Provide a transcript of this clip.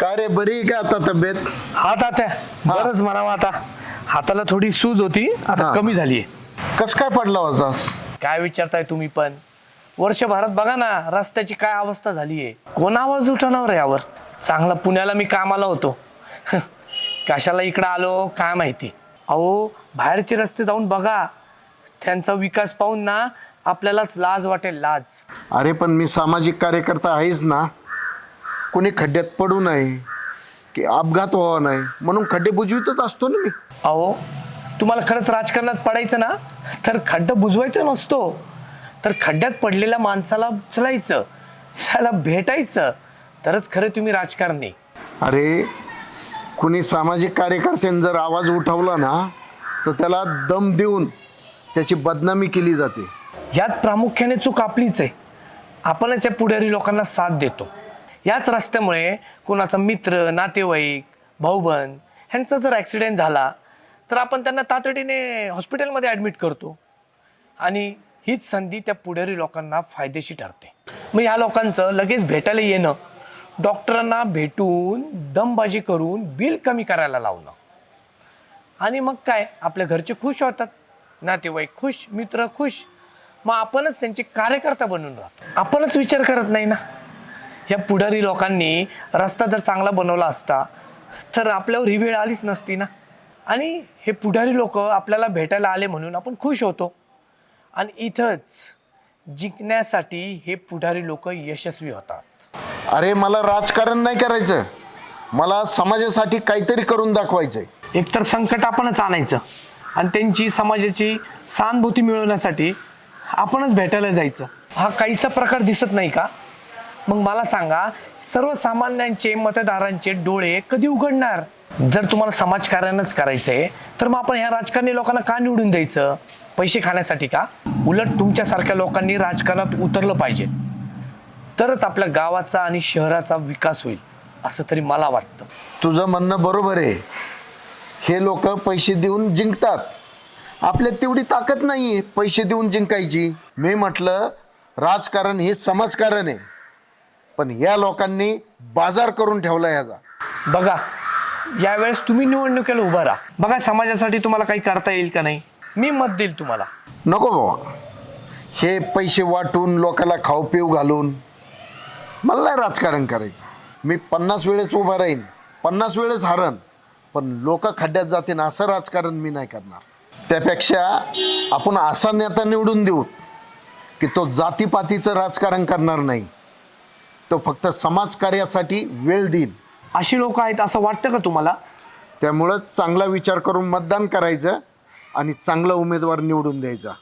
काय रे? बरी आहे का आता तब्येत? हा तात्या बरंच म्हणावं आता. हाताला थोडी सूज होती आता हा. कमी झाली कस काय पडला होतास काय विचारताय तुम्ही पण? वर्षभरात बघा ना रस्त्याची काय अवस्था झाली आहे कोण आवाज उठवणार यावर? चांगला पुण्याला मी कामाला होतो. कशाला इकडं आलो काय माहिती? अहो बाहेरचे रस्ते जाऊन बघा. त्यांचा विकास पाहून ना आपल्यालाच लाज वाटेल लाज. अरे पण मी सामाजिक कार्यकर्ता आहेच ना. कोणी खड्ड्यात पडू नये की अपघात व्हावा नाही म्हणून खड्डे बुजवितच असतो ना मी. अहो तुम्हाला खरंच राजकारणात पडायचं ना? तर खड्डा बुजवायचं नसतो. तर खड्ड्यात पडलेल्या माणसाला उचलायचं त्याला भेटायचं. तरच खरं तुम्ही राजकारणी. अरे कुणी सामाजिक कार्यकर्त्याने जर आवाज उठवला ना तर त्याला दम देऊन त्याची बदनामी केली जाते. यात प्रामुख्याने चूक आपलीच आहे. आपणच या पुढारी लोकांना साथ देतो. याच रस्त्यामुळे कोणाचा मित्र नातेवाईक भाऊबंद ह्यांचा जर ॲक्सिडेंट झाला तर आपण त्यांना तातडीने हॉस्पिटलमध्ये ॲडमिट करतो. आणि हीच संधी त्या पुढारी लोकांना फायदेशी ठरते. मग ह्या लोकांचं लगेच भेटायला येणं डॉक्टरांना भेटून दमबाजी करून बिल कमी करायला लावणं. आणि मग काय? आपल्या घरचे खुश होतात. नातेवाईक खुश मित्र खुश. मग आपणच त्यांचे कार्यकर्ता बनून राहतो. आपणच विचार करत नाही ना? या पुढारी लोकांनी रस्ता जर चांगला बनवला असता तर आपल्यावर ही वेळ आलीच नसती ना. आणि हे पुढारी लोक आपल्याला भेटायला आले म्हणून आपण खुश होतो. आणि इथंच जिंकण्यासाठी हे पुढारी लोक यशस्वी होतात. अरे मला राजकारण नाही करायचं. मला समाजासाठी काहीतरी करून दाखवायचंय. एकतर संकट आपणच आणायचं आणि त्यांची समाजाची सहानुभूती मिळवण्यासाठी आपणच भेटायला जायचं. हा काहीसा प्रकार दिसत नाही का? मग मला सांगा सर्वसामान्यांचे मतदारांचे डोळे कधी उघडणार? जर तुम्हाला समाजकार्यच करायचंय तर मग आपण ह्या राजकारणी लोकांना का निवडून द्यायचं? पैसे खाण्यासाठी का? उलट तुमच्यासारख्या लोकांनी राजकारणात उतरलं पाहिजे. तरच आपल्या गावाचा आणि शहराचा विकास होईल असं तरी मला वाटतं. तुझं म्हणणं बरोबर आहे. हे लोक पैसे देऊन जिंकतात. आपल्यात तेवढी ताकद नाही आहे पैसे देऊन जिंकायची. मी म्हटलं राजकारण हे समाजकारण आहे. पण या लोकांनी बाजार करून ठेवला ह्याचा. बघा यावेळेस तुम्ही निवडणुकीला उभा राहा. बघा समाजासाठी तुम्हाला काही करता येईल का नाही? मी मत देईल तुम्हाला. नको बाबा. हे पैसे वाटून लोकांना खाऊ पिऊ घालून मला नाही राजकारण करायचं. मी पन्नास वेळेस उभा राहीन पन्नास वेळेस हरण पण लोक खड्ड्यात जातील असं राजकारण मी नाही करणार. त्यापेक्षा आपण असा नेता निवडून देऊ की तो जातीपातीचं राजकारण करणार नाही. तो फक्त समाजकार्यासाठी वेळ देईल अशी लोक आहेत असं वाटतं का तुम्हाला? त्यामुळं चांगला विचार करून मतदान करायचं आणि चांगला उमेदवार निवडून द्यायचा.